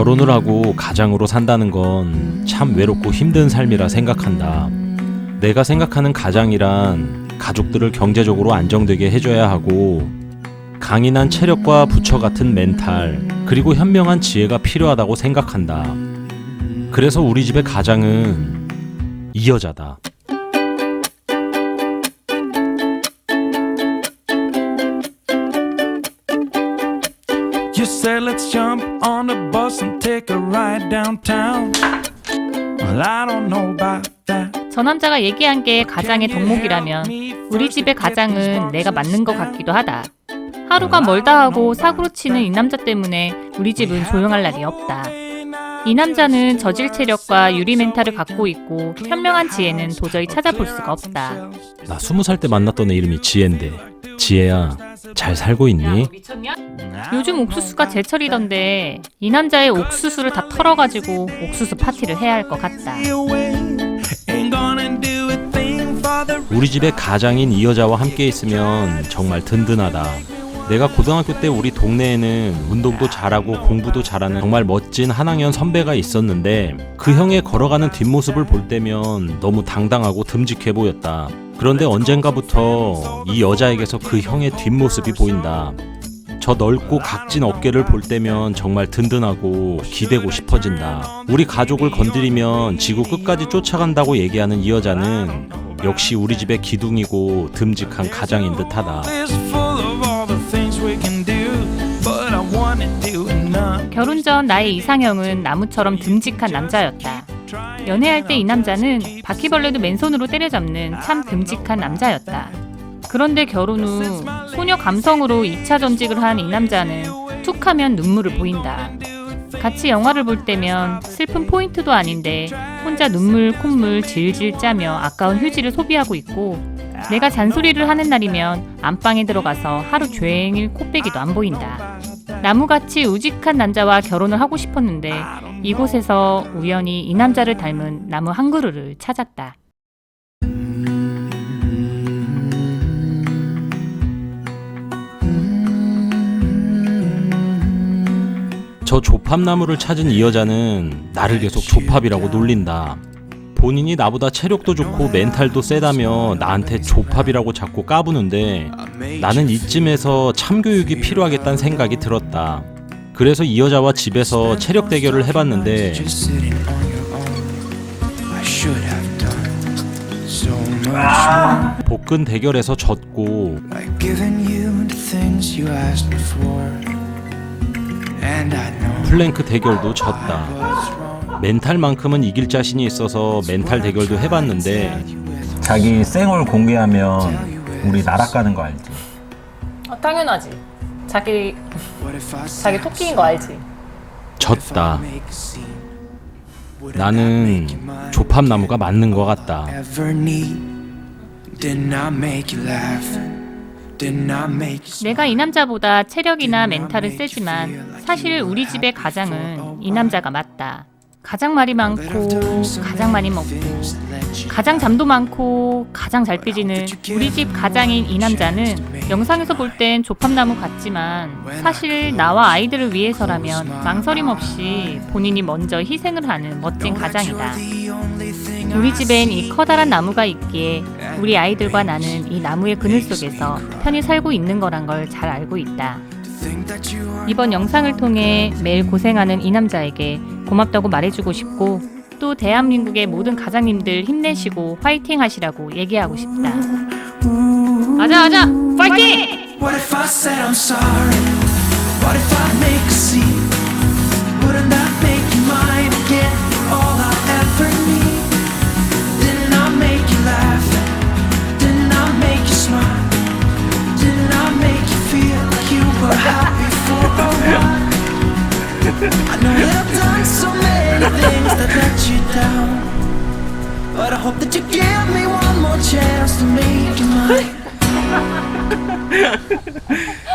결혼을 하고 가장으로 산다는 건 참 외롭고 힘든 삶이라 생각한다. 내가 생각하는 가장이란 가족들을 경제적으로 안정되게 해줘야 하고 강인한 체력과 부처 같은 멘탈 그리고 현명한 지혜가 필요하다고 생각한다. 그래서 우리 집의 가장은 이 여자다. Said let's jump on the bus and take a ride downtown. Well, I don't know about that. 저 남자가 얘기한 게 가장의 덕목이라면 우리 집의 가장은 내가 맞는 것 같기도 하다. 하루가 멀다 하고 사고로 치는 이 남자 때문에 우리 집은 조용할 날이 없다. 이 남자는 저질 체력과 유리 멘탈을 갖고 있고 현명한 지혜는 도저히 찾아볼 수가 없다. 나 스무 살 때 만났던 애 이름이 지혜인데 지혜야 잘 살고 있니? 미쳤냐? 요즘 옥수수가 제철이던데 이 남자의 옥수수를 다 털어가지고 옥수수 파티를 해야 할 것 같다. 우리 집의 가장인 이 여자와 함께 있으면 정말 든든하다. 내가 고등학교 때 우리 동네에는 운동도 잘하고 공부도 잘하는 정말 멋진 한학년 선배가 있었는데 그 형의 걸어가는 뒷모습을 볼 때면 너무 당당하고 듬직해 보였다. 그런데 언젠가부터 이 여자에게서 그 형의 뒷모습이 보인다. 저 넓고 각진 어깨를 볼 때면 정말 든든하고 기대고 싶어진다. 우리 가족을 건드리면 지구 끝까지 쫓아간다고 얘기하는 이 여자는 역시 우리 집의 기둥이고 듬직한 가장인 듯하다. 결혼 전 나의 이상형은 나무처럼 듬직한 남자였다. 연애할 때 이 남자는 바퀴벌레도 맨손으로 때려잡는 참 듬직한 남자였다. 그런데 결혼 후 소녀 감성으로 2차 전직을 한 이 남자는 툭 하면 눈물을 보인다. 같이 영화를 볼 때면 슬픈 포인트도 아닌데 혼자 눈물 콧물 질질 짜며 아까운 휴지를 소비하고 있고 내가 잔소리를 하는 날이면 안방에 들어가서 하루 종일 코빼기도 안 보인다. 나무같이 우직한 남자와 결혼을 하고 싶었는데 이곳에서 우연히 이 남자를 닮은 나무 한 그루를 찾았다. 저 조팝나무를 찾은 이 여자는 나를 계속 조팝이라고 놀린다. 본인이 나보다 체력도 좋고 멘탈도 세다며 나한테 조팝이라고 자꾸 까부는데 나는 이쯤에서 참교육이 필요하겠다는 생각이 들었다. 그래서 이 여자와 집에서 체력 대결을 해봤는데. 복근 대결에서 졌고 플랭크 대결도 졌다. 멘탈만큼은 이길 자신이 있어서 멘탈 대결도 해봤는데 자기 쌩얼 공개하면 우리 나락가는 거 알지? 당연하지. 자기 자기 토끼인 거 알지. 졌다. 나는 조팝나무가 맞는 것 같다. ever need? Didn't I make you laugh? Didn't I make you 내가 이 남자보다 체력이나 멘탈은 세지만 사실 우리 집의 가장은 이 남자가 맞다. 가장 말이 많고 가장 많이 먹고 가장 잠도 많고 가장 잘 삐지는 우리 집 가장인 이 남자는 영상에서 볼 땐 조팝나무 같지만 사실 나와 아이들을 위해서라면 망설임 없이 본인이 먼저 희생을 하는 멋진 가장이다. 우리 집엔 이 커다란 나무가 있기에 우리 아이들과 나는 이 나무의 그늘 속에서 편히 살고 있는 거란 걸 잘 알고 있다. 이번 영상을 통해 매일 고생하는 이 남자에게 고맙다고 말해주고 싶고 또 대한민국의 모든 가장님들 힘내시고 화이팅 하시라고 얘기하고 싶다. 가자 가자 파이팅! Done so many things that let you down. But I hope that you give me one more chance to make you mine.